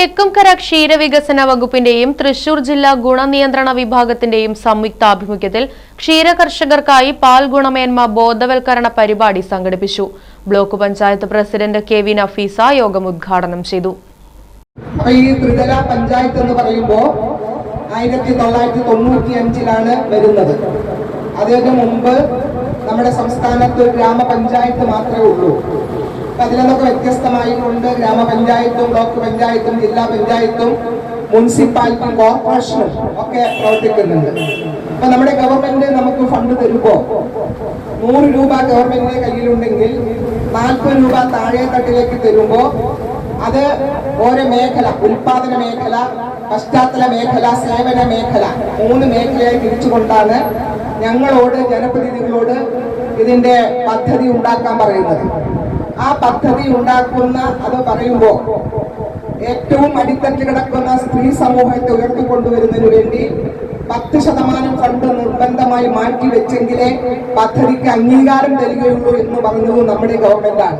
തെക്കുംകര ക്ഷീരവികസന വകുപ്പിന്റെയും തൃശൂർ ജില്ലാ ഗുണനിയന്ത്രണ വിഭാഗത്തിന്റെയും സംയുക്താഭിമുഖ്യത്തിൽ ക്ഷീരകർഷകർക്കായി പാൽ ഗുണമേന്മ ബോധവൽക്കരണ പരിപാടി സംഘടിപ്പിച്ചു. Block panchayat president K V Nafeesa യോഗം ഉദ്ഘാടനം ചെയ്തു. ഈ ത്രിതല പഞ്ചായത്ത് എന്ന് പറയുമ്പോൾ ആയിരത്തി തൊള്ളായിരത്തി തൊണ്ണൂറ്റി അഞ്ചിലാണ് വരുന്നത്. അതിന് മുമ്പ് നമ്മുടെ സംസ്ഥാനത്ത് ഗ്രാമപഞ്ചായത്ത് മാത്രമേ ഉള്ളൂ. അതിൽ നിന്നൊക്കെ ഗ്രാമപഞ്ചായത്തും ബ്ലോക്ക് പഞ്ചായത്തും ജില്ലാ പഞ്ചായത്തും മുനിസിപ്പാലിറ്റിയും കോർപ്പറേഷനും ഒക്കെ പ്രവർത്തിക്കുന്നുണ്ട്. അപ്പൊ നമ്മുടെ ഗവൺമെന്റ് നമുക്ക് ഫണ്ട് തരുമ്പോ നൂറ് രൂപ ഗവൺമെന്റിന്റെ കയ്യിലുണ്ടെങ്കിൽ നാൽപ്പത് രൂപ താഴെ തട്ടിലേക്ക് തരുമ്പോ അത് ഓരോ മേഖല ഉൽപാദന മേഖല പശ്ചാത്തല മേഖല സേവന മേഖല മൂന്ന് മേഖലയായി തിരിച്ചുകൊണ്ടാണ് ഞങ്ങളോട് ജനപ്രതിനിധികളോട് ഇതിന്റെ പദ്ധതി ഉണ്ടാക്കാൻ പറയുന്നത്. ആ പദ്ധതി ഉണ്ടാക്കുന്ന അത് പറയുമ്പോൾ ഏറ്റവും അടിത്തട്ടിൽ കിടക്കുന്ന സ്ത്രീ സമൂഹത്തെ ഉയർത്തിക്കൊണ്ടുവരുന്നതിന് വേണ്ടി പത്ത് ശതമാനം ഫണ്ട് നിർബന്ധമായി മാറ്റി വെച്ചെങ്കിലേ പദ്ധതിക്ക് അംഗീകാരം തരികയുള്ളൂ എന്ന് പറഞ്ഞത് നമ്മുടെ ഗവൺമെന്റാണ്.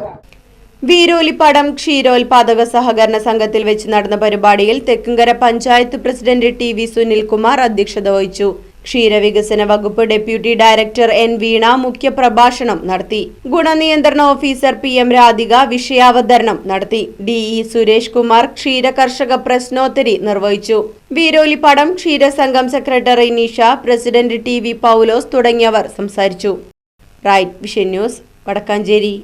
വീരോലിപ്പാടം ക്ഷീരോത്പാദക സഹകരണ സംഘത്തിൽ വെച്ച് നടന്ന പരിപാടിയിൽ Thekkumkara panchayat president T V Sunilkumar അധ്യക്ഷത വഹിച്ചു. ക്ഷീരവികസന വകുപ്പ് ഡെപ്യൂട്ടി ഡയറക്ടർ എൻ വീണ മുഖ്യപ്രഭാഷണം നടത്തി. ഗുണനിയന്ത്രണ ഓഫീസർ പി എം രാധിക വിഷയാവതരണം നടത്തി. ഡിഇ സുരേഷ് കുമാർ ക്ഷീര കർഷക പ്രശ്നോത്തരി നിർവഹിച്ചു. വീരോലിപ്പടം ക്ഷീരസംഘം secretary Nisha president T V Paulose തുടങ്ങിയവർ സംസാരിച്ചു. Right vision news Vadakkanchery.